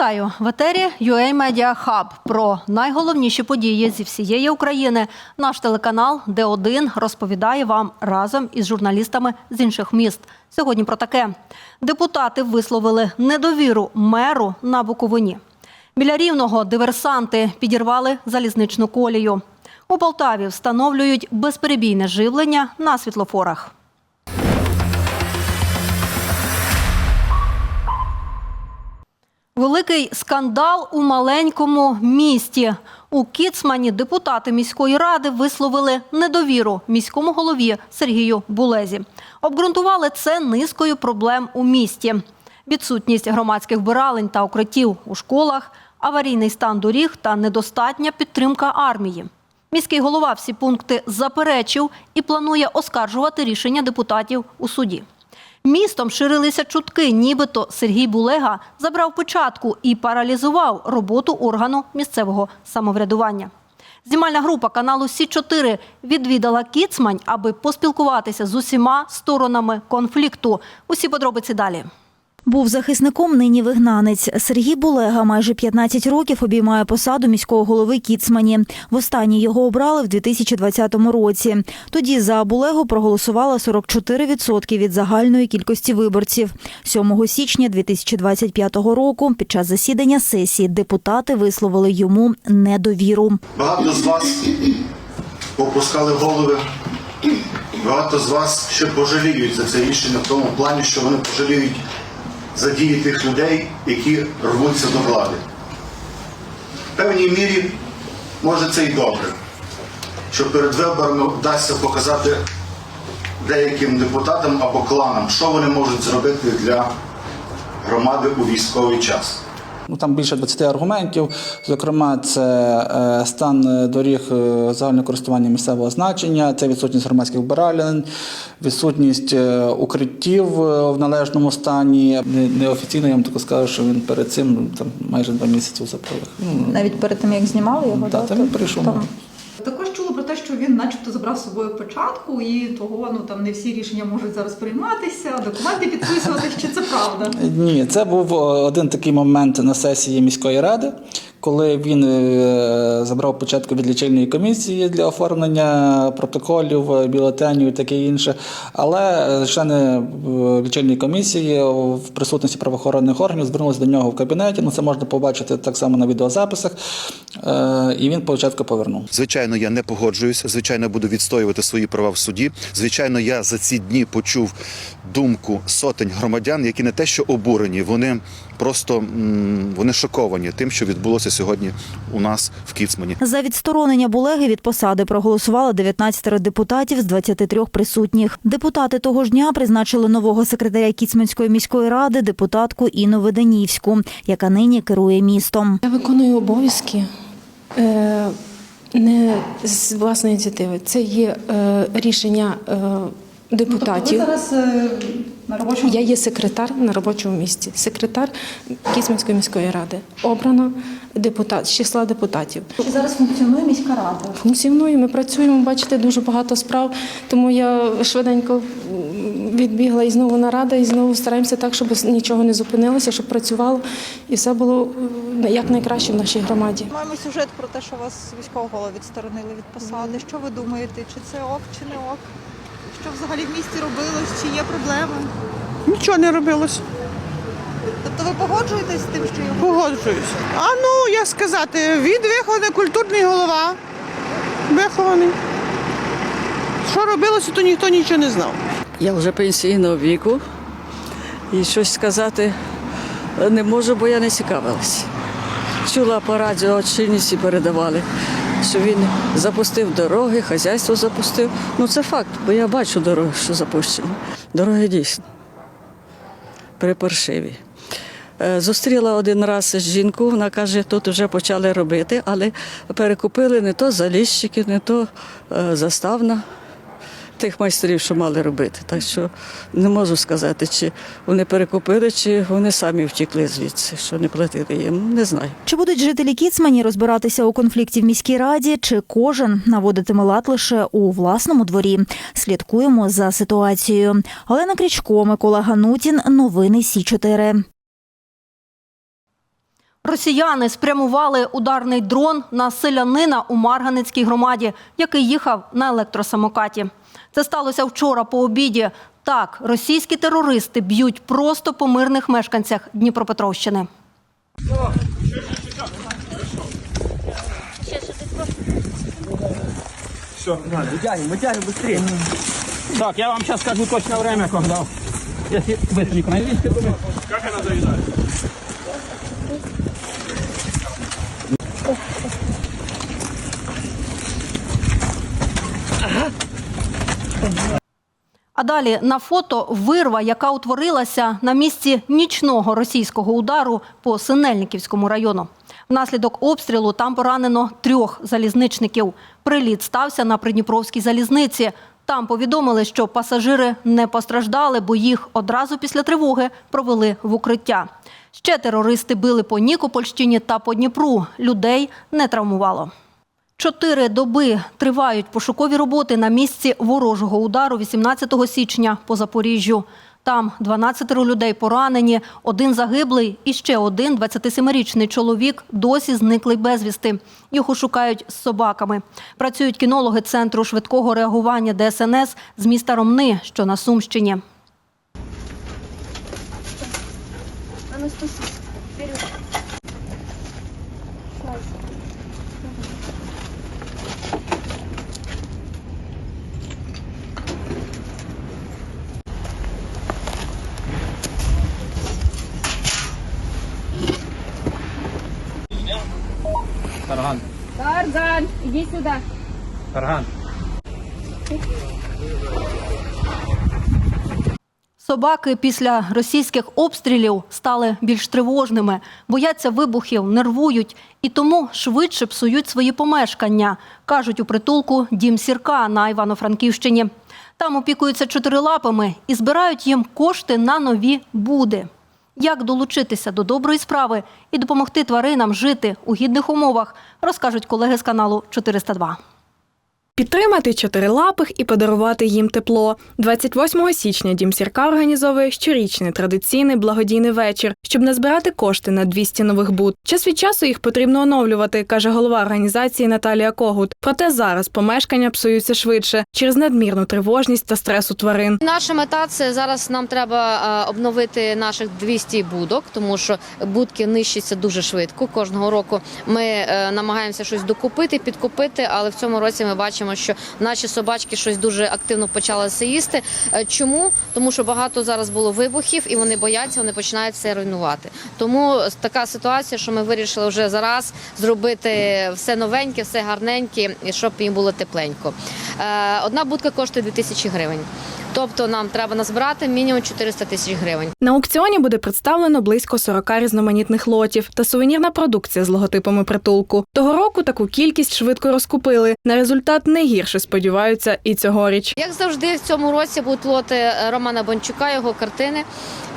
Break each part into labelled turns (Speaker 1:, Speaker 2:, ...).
Speaker 1: Вітаю в етері UA Media Hub. Про найголовніші події зі всієї України. Наш телеканал Д1 розповідає вам разом із журналістами з інших міст. Сьогодні про таке: депутати висловили недовіру меру на Буковині. Біля рівного диверсанти підірвали залізничну колію. У Полтаві встановлюють безперебійне живлення на світлофорах. Великий скандал у маленькому місті. У Кіцмані депутати міської ради висловили недовіру міському голові Сергію Булезі. Обґрунтували це низкою проблем у місті: відсутність громадських вбиралень та укриттів у школах, аварійний стан доріг та недостатня підтримка армії. Міський голова всі пункти заперечив і планує оскаржувати рішення депутатів у суді. Містом ширилися чутки, нібито Сергій Булега забрав початку і паралізував роботу органу місцевого самоврядування. Знімальна група каналу Сі 4 відвідала Кіцмань, аби поспілкуватися з усіма сторонами конфлікту. Усі подробиці далі.
Speaker 2: Був захисником, нині вигнанець. Сергій Булега майже 15 років обіймає посаду міського голови Кіцмані. Востаннє його обрали в 2020 році. Тоді за Булегу проголосувало 44% від загальної кількості виборців. 7 січня 2025 року під час засідання сесії депутати висловили йому недовіру.
Speaker 3: Багато з вас опускали голови. Багато з вас ще пожаліють за це рішення в тому плані, що вони пожаліють за дії тих людей, які рвуться до влади. В певній мірі, може, це і добре, що перед виборами вдасться показати деяким депутатам або кланам, що вони можуть зробити для громади у військовий час.
Speaker 4: Ну, там більше 20 аргументів. Зокрема, це е, стан доріг е, загального користування місцевого значення, це відсутність громадських вбиралень, відсутність е, укриттів в належному стані. Не- Неофіційно я вам тако скажу, що він перед цим там майже два місяці запалах. Ну,
Speaker 5: Навіть перед тим, як знімали його,
Speaker 4: Так,
Speaker 5: да,
Speaker 4: та він прийшов.
Speaker 5: там
Speaker 6: те, що він, начебто, забрав з собою початку, і того ну там не всі рішення можуть зараз прийматися, документи підписуватись. Чи це правда?
Speaker 4: Ні, це був один такий момент на сесії міської ради, коли він е, забрав початку від лічильної комісії для оформлення протоколів, е, бюлетенів і таке інше. Але е, члени лічильної комісії в присутності правоохоронних органів звернулися до нього в кабінеті. Ну це можна побачити так само на відеозаписах. І він початку повернув.
Speaker 7: Звичайно, я не погоджуюся. Звичайно, буду відстоювати свої права в суді. Звичайно, я за ці дні почув думку сотень громадян, які не те, що обурені, вони просто вони шоковані тим, що відбулося сьогодні у нас в Кіцмані.
Speaker 2: За відсторонення Булеги від посади проголосувало 19 депутатів з 23 присутніх. Депутати того ж дня призначили нового секретаря Кіцманської міської ради депутатку Інну Веденівську, яка нині керує містом.
Speaker 8: Я виконую обов'язки е, не з власної ініціативи. Це є е, рішення е,
Speaker 6: Ну, тобто ви
Speaker 8: депутатів.
Speaker 6: зараз е, на робочому
Speaker 8: Я є секретар на робочому місці, секретар Кіцманської міської ради. Обрано депутат з числа депутатів.
Speaker 6: І зараз функціонує міська рада.
Speaker 8: Функціонує, ми працюємо, бачите, дуже багато справ. Тому я швиденько відбігла і знову нарада, і знову стараємося так, щоб нічого не зупинилося, щоб працювало і все було е, як найкраще в нашій громаді.
Speaker 9: Маємо сюжет про те, що вас військового відсторонили від посади. Що ви думаєте? Чи це ок, чи не ок? Що взагалі в місті робилось? Чи є проблеми?
Speaker 10: Нічого не робилось.
Speaker 9: Тобто ви погоджуєтесь з тим, що його
Speaker 10: Погоджуюсь. А ну, як сказати, він вихований культурний голова. Вихований. Що робилося, то ніхто нічого не знав.
Speaker 11: Я вже пенсійного віку і щось сказати не можу, бо я не цікавилась. Чула по радіо, очільниці передавали, що він запустив дороги, хазяйство запустив. Ну це факт, бо я бачу дороги, що запущені. Дороги дійсно припаршиві. Е, Зустріла один раз жінку, вона каже, тут вже почали робити, але перекупили не то заліщики, не то е, заставна тих майстрів, що мали робити. Так що не можу сказати, чи вони перекупили, чи вони самі втекли звідси, що не платили їм. Не знаю.
Speaker 2: Чи будуть жителі Кіцмані розбиратися у конфлікті в міській раді, чи кожен наводитиме лад лише у власному дворі? Слідкуємо за ситуацією. Олена Крічко, Микола Ганутін. Новини Сі 4
Speaker 1: Росіяни спрямували ударний дрон на селянина у Марганецькій громаді, який їхав на електросамокаті. Це сталося вчора по обіді. Так, російські терористи б'ють просто по мирних мешканцях Дніпропетровщини.
Speaker 5: Так, я вам сейчас скажу точное время, когда. Если быстренько. Как она заезжает?
Speaker 1: А далі на фото вирва, яка утворилася на місці нічного російського удару по Синельниківському району. Внаслідок обстрілу там поранено трьох залізничників. Приліт стався на Придніпровській залізниці. Там повідомили, що пасажири не постраждали, бо їх одразу після тривоги провели в укриття. Ще терористи били по Нікопольщині та по Дніпру. Людей не травмувало. Чотири доби тривають пошукові роботи на місці ворожого удару 18 січня по Запоріжжю. Там 12 людей поранені, один загиблий і ще один 27-річний чоловік досі зниклий безвісти. Його шукають з собаками. Працюють кінологи Центру швидкого реагування ДСНС з міста Ромни, що на Сумщині.
Speaker 5: Тарган.
Speaker 12: Тарзан, иди сюда.
Speaker 5: Тарган.
Speaker 1: Собаки після російських обстрілів стали більш тривожними, бояться вибухів, нервують і тому швидше псують свої помешкання, кажуть у притулку Дім Сірка на Івано-Франківщині. Там опікуються чотирилапами і збирають їм кошти на нові буди. Як долучитися до доброї справи і допомогти тваринам жити у гідних умовах, розкажуть колеги з каналу 402.
Speaker 13: Підтримати чотирилапих і подарувати їм тепло. 28 січня Дім Сірка організовує щорічний традиційний благодійний вечір, щоб назбирати кошти на 200 нових буд. Час від часу їх потрібно оновлювати, каже голова організації Наталія Когут. Проте зараз помешкання псуються швидше через надмірну тривожність та стрес у тварин.
Speaker 12: Наша мета це зараз нам треба е, обновити наших 200 будок, тому що будки нищаться дуже швидко. Кожного року ми е, намагаємося щось докупити, підкупити, але в цьому році ми бачимо, що наші собачки щось дуже активно почали їсти. Е, Чому? Тому що багато зараз було вибухів, і вони бояться, вони починають все руйнувати. Тому така ситуація, що ми вирішили вже зараз зробити все новеньке, все гарненьке, щоб їм було тепленько. Е, Одна будка коштує 2000 гривень. Тобто нам треба назбирати мінімум 400 тисяч гривень.
Speaker 13: На аукціоні буде представлено близько 40 різноманітних лотів та сувенірна продукція з логотипами притулку. Того року таку кількість швидко розкупили. На результат не гірше сподіваються і цьогоріч.
Speaker 12: Як завжди, в цьому році будуть лоти е, Романа Бончука, його картини.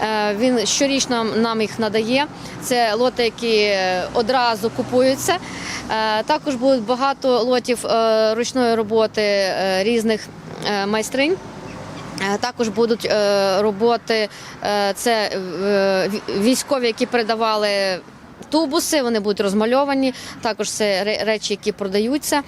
Speaker 12: Е, Він щорічно нам їх надає. Це лоти, які е, одразу купуються. Також будуть багато лотів ручної роботи різних майстринь. Е, Також будуть е, роботи, е, це військові, які передавали тубуси, вони будуть розмальовані. Також це речі, які продаються.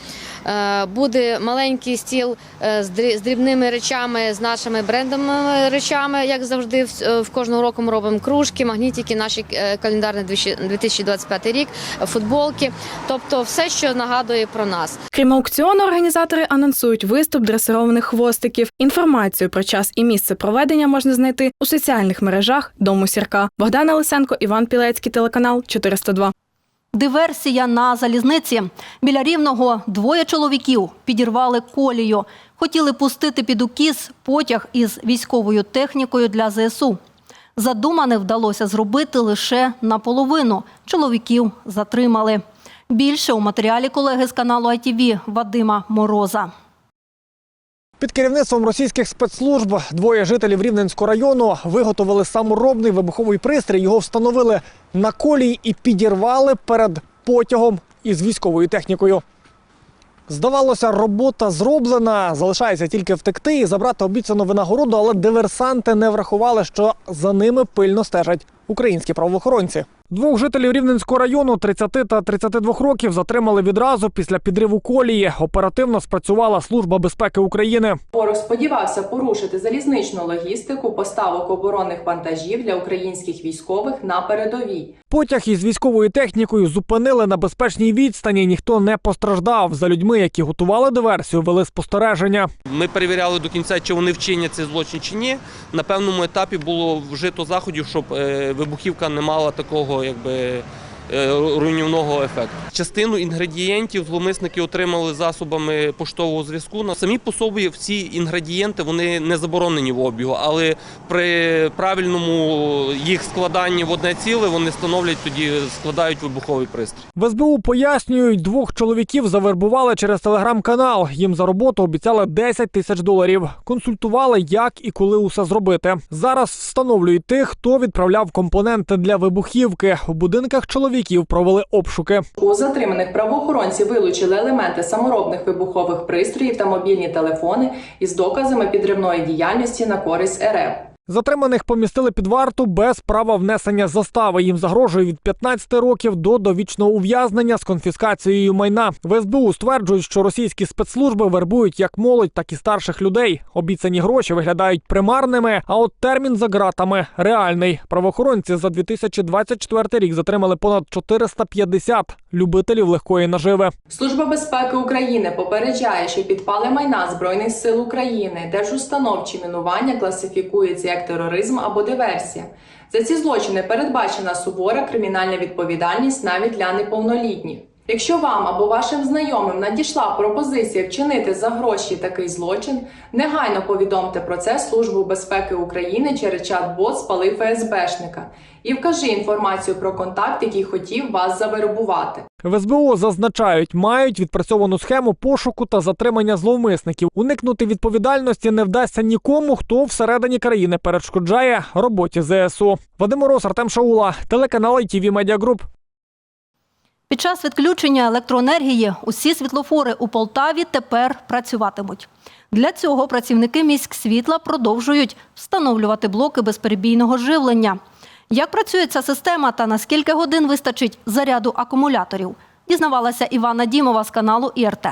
Speaker 12: Е, Буде маленький стіл е, з дрі- дрібними речами, з нашими брендовими речами, як завжди, в- е, кожного року ми робимо кружки, магнітики, наші календарний 2025 рік, футболки. Тобто все, що нагадує про нас.
Speaker 13: Крім аукціону, організатори анонсують виступ дресированих хвостиків. Інформацію про час і місце проведення можна знайти у соціальних мережах Дому Сірка. Богдана Лисенко, Іван Пілецький, телеканал 402.
Speaker 1: Диверсія на залізниці. Біля рівного двоє чоловіків підірвали колію. Хотіли пустити під укіс потяг із військовою технікою для ЗСУ. Задумане вдалося зробити лише наполовину. Чоловіків затримали. Більше у матеріалі колеги з каналу ITV Вадима Мороза.
Speaker 14: Під керівництвом російських спецслужб двоє жителів Рівненського району виготовили саморобний вибуховий пристрій. Його встановили на колії і підірвали перед потягом із військовою технікою. Здавалося, робота зроблена, залишається тільки втекти і забрати обіцяну винагороду, але диверсанти не врахували, що за ними пильно стежать українські правоохоронці. Двох жителів Рівненського району 30 та 32 років затримали відразу після підриву колії. Оперативно спрацювала Служба безпеки України.
Speaker 15: Ворог сподівався порушити залізничну логістику поставок оборонних вантажів для українських військових на передовій.
Speaker 14: Потяг із військовою технікою зупинили на безпечній відстані. Ніхто не постраждав. За людьми, які готували диверсію, вели спостереження.
Speaker 5: Ми перевіряли до кінця, чи вони вчинять цей злочин чи ні. На певному етапі було вжито заходів, щоб е, вибухівка не мала такого якби. е, Руйнівного ефекту. Частину інгредієнтів зловмисники отримали засобами поштового зв'язку. Самі по собі всі інгредієнти вони не заборонені в обігу, але при правильному їх складанні в одне ціле вони становлять тоді складають вибуховий пристрій.
Speaker 14: В СБУ пояснюють, двох чоловіків завербували через телеграм-канал. Їм за роботу обіцяли 10 тисяч доларів. Консультували, як і коли усе зробити. Зараз встановлюють тих, хто відправляв компоненти для вибухівки. У будинках чоловіків провели обшуки.
Speaker 15: У затриманих правоохоронці вилучили елементи саморобних вибухових пристроїв та мобільні телефони із доказами підривної діяльності на користь РФ.
Speaker 14: Затриманих помістили під варту без права внесення застави. Їм загрожує від 15 років до довічного ув'язнення з конфіскацією майна. В СБУ стверджують, що російські спецслужби вербують як молодь, так і старших людей. Обіцяні гроші виглядають примарними, а от термін за ґратами реальний. Правоохоронці за 2024 рік затримали понад 450 любителів легкої наживи.
Speaker 15: Служба безпеки України попереджає, що підпали майна Збройних сил України, держустанов чи мінування класифікується як тероризм або диверсія. За ці злочини передбачена сувора кримінальна відповідальність навіть для неповнолітніх. Якщо вам або вашим знайомим надійшла пропозиція вчинити за гроші такий злочин, негайно повідомте про це Службу безпеки України через чат-бот «Спали ФСБшника» і вкажи інформацію про контакт, який хотів вас завербувати.
Speaker 14: В СБУ зазначають, мають відпрацьовану схему пошуку та затримання зловмисників. Уникнути відповідальності не вдасться нікому, хто всередині країни перешкоджає роботі ЗСУ. Вадим Мороз, Артем Шаула, телеканал ITV Media.
Speaker 1: Під час відключення електроенергії усі світлофори у Полтаві тепер працюватимуть. Для цього працівники міськсвітла продовжують встановлювати блоки безперебійного живлення. Як працює ця система та на скільки годин вистачить заряду акумуляторів, дізнавалася Івана Дімова з каналу ІРТ.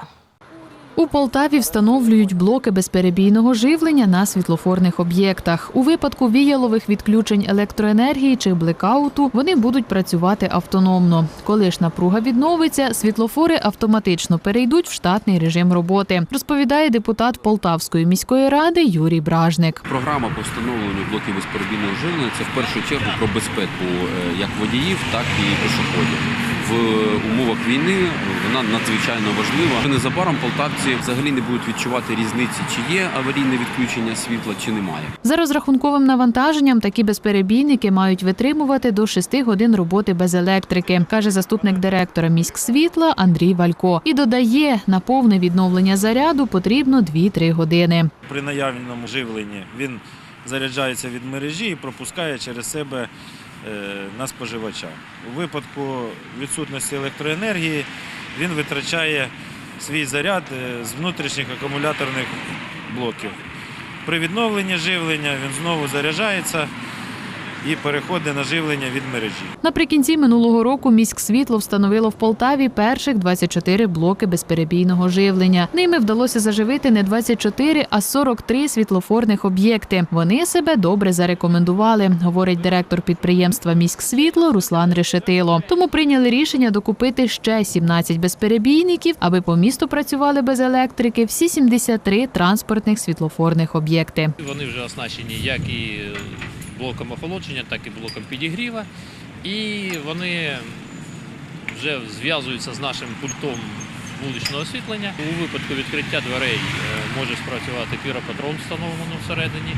Speaker 16: У Полтаві встановлюють блоки безперебійного живлення на світлофорних об'єктах. У випадку віялових відключень електроенергії чи блекауту вони будуть працювати автономно. Коли ж напруга відновиться, світлофори автоматично перейдуть в штатний режим роботи, розповідає депутат Полтавської міської ради Юрій Бражник.
Speaker 17: Програма по встановленню блоків безперебійного живлення це в першу чергу про безпеку е, як водіїв, так і пішоходів. В умовах війни вона надзвичайно важлива. Незабаром полтавці взагалі не будуть відчувати різниці, чи є аварійне відключення світла, чи немає.
Speaker 16: За розрахунковим навантаженням такі безперебійники мають витримувати до 6 годин роботи без електрики, каже заступник директора міськсвітла Андрій Валько. І додає, на повне відновлення заряду потрібно 2-3 години.
Speaker 18: При наявному живленні він заряджається від мережі і пропускає через себе на споживача. У випадку відсутності електроенергії він витрачає свій заряд е, з внутрішніх акумуляторних блоків. При відновленні живлення він знову заряджається і переходить на живлення від мережі.
Speaker 16: Наприкінці минулого року міськсвітло встановило в Полтаві перших 24 блоки безперебійного живлення. Ними вдалося заживити не 24, а 43 світлофорних об'єкти. Вони себе добре зарекомендували, говорить директор підприємства Міськсвітло Руслан Решетило. Тому прийняли рішення докупити ще 17 безперебійників, аби по місту працювали без електрики всі 73 транспортних світлофорних об'єкти.
Speaker 19: Вони вже оснащені як і блоком охолодження, так і блоком підігріва. І вони вже зв'язуються з нашим пультом вуличного освітлення. У випадку відкриття дверей е, може спрацювати піропатрон, встановлено всередині.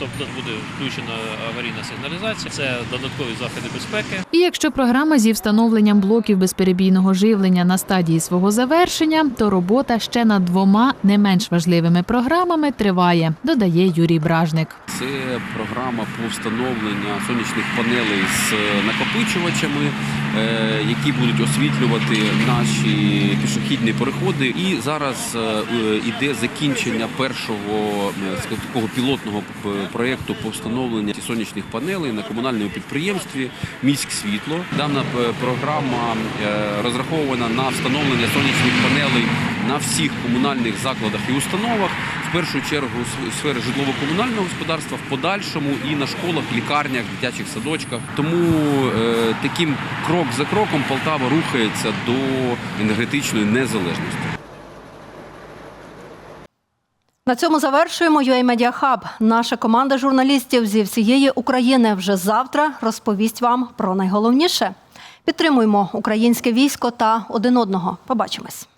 Speaker 19: Тобто буде включена аварійна сигналізація, це додаткові заходи безпеки.
Speaker 16: І якщо програма зі встановленням блоків безперебійного живлення на стадії свого завершення, то робота ще над двома не менш важливими програмами триває, додає Юрій Бражник.
Speaker 17: Це програма по встановлення сонячних панелей з накопичувачами, е, які будуть освітлювати наші пішохідні переходи. І зараз е, е, іде закінчення першого такого пілотного проєкту по встановленню сонячних панелей на комунальному підприємстві Міськ світло. Дана е, програма е, розрахована на встановлення сонячних панелей на всіх комунальних закладах і установах, в першу чергу у сфері житлово-комунального господарства, в подальшому і на школах, лікарнях, дитячих садочках. Тому е, таким крок за кроком Полтава рухається до енергетичної незалежності.
Speaker 1: На цьому завершуємо UA Media Hub. Наша команда журналістів зі всієї України вже завтра розповість вам про найголовніше. Підтримуємо українське військо та один одного. Побачимось.